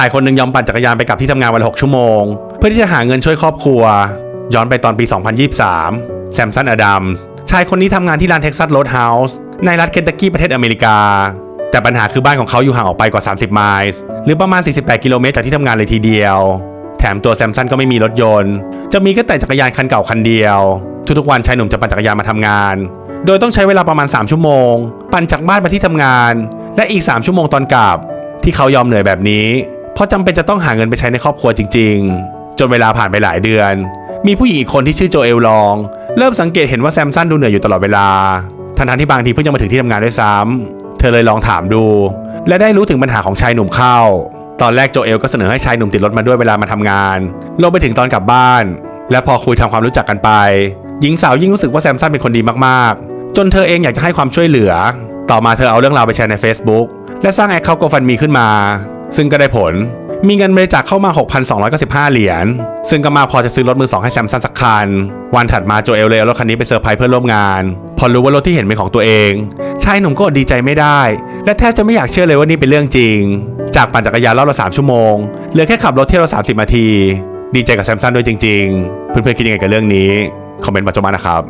ชายคนหนึ่งยอมปั่นจักรยานไปกับที่ทำงานวันละ6ชั่วโมง เพื่อที่จะหาเงินช่วยครอบครัว ย้อนไปตอนปี 2023 แซมสันอดัมส์ชายคนนี้ทำงานที่ร้านเท็กซัสโรดเฮาส์ในรัฐเคนตักกี้ประเทศอเมริกา แต่ปัญหาคือบ้านของเขาอยู่ห่างออกไปกว่า 30 ไมล์หรือประมาณ 48 กิโลเมตรจากที่ทำงานเลยทีเดียว แถมตัวแซมสันก็ไม่มีรถยนต์ จะมีก็แต่จักรยานคันเก่าคันเดียว ทุกๆวันชายหนุ่มจะปั่นจักรยานมาทำงาน โดยต้องใช้เวลาประมาณ 3 ชั่วโมง ปั่นจากบ้านมาที่ทำงาน และอีก 3 ชั่วโมงตอนกลับ ที่เขายอมเหนื่อยแบบนี้ เพราะจำเป็นจะต้องหาเงินไปใช้ในครอบครัวจริง ๆ จนเวลาผ่านไปหลายเดือน มีผู้หญิงอีกคนที่ชื่อโจเอลลอง เริ่มสังเกตเห็นว่าแซมสันดูเหนื่อยอยู่ตลอดเวลาทั้งๆที่บางทีเพิ่งจะมาถึงที่ทำงานด้วยซ้ำเธอเลยลองถามดู และได้รู้ถึงปัญหาของชายหนุ่มเข้า ตอนแรกโจเอลก็เสนอให้ชายหนุ่มติดรถมาด้วยเวลามาทำงานรวมไปถึงตอนกลับบ้าน และพอคุยทำความรู้จักกันไป หญิงสาวยิ่งรู้สึกว่าแซมสันเป็นคนดีมากๆ จนเธอเองอยากจะให้ความช่วยเหลือ ต่อมาเธอเอาเรื่องราวไปแชร์ใน Facebook และสร้างแอคเคาท์โกฟันมีขึ้นมา ซึ่งก็ได้ผล มีเงินบริจาคเข้ามา 6,295 เหรียญ ซึ่งก็มาพอจะซื้อรถมือสองให้แซมสันสักคัน วันถัดมาโจเอลเลยเอารถคันนี้ไปเซอร์ไพรส์เพื่อนร่วมงาน พอรู้ว่ารถที่เห็นเป็นของตัวเอง ชายหนุ่มก็อดดีใจไม่ได้ และแทบจะไม่อยากเชื่อเลยว่านี่เป็นเรื่องจริง จากปั่นจักรยานรอบละ3ชั่วโมง เหลือแค่ขับรถเที่ยวละ30นาที ดีใจกับแซมสันด้วยจริง ๆ เพื่อนๆคิดยังไงกับเรื่องนี้ คอมเมนต์มาจมานะครับ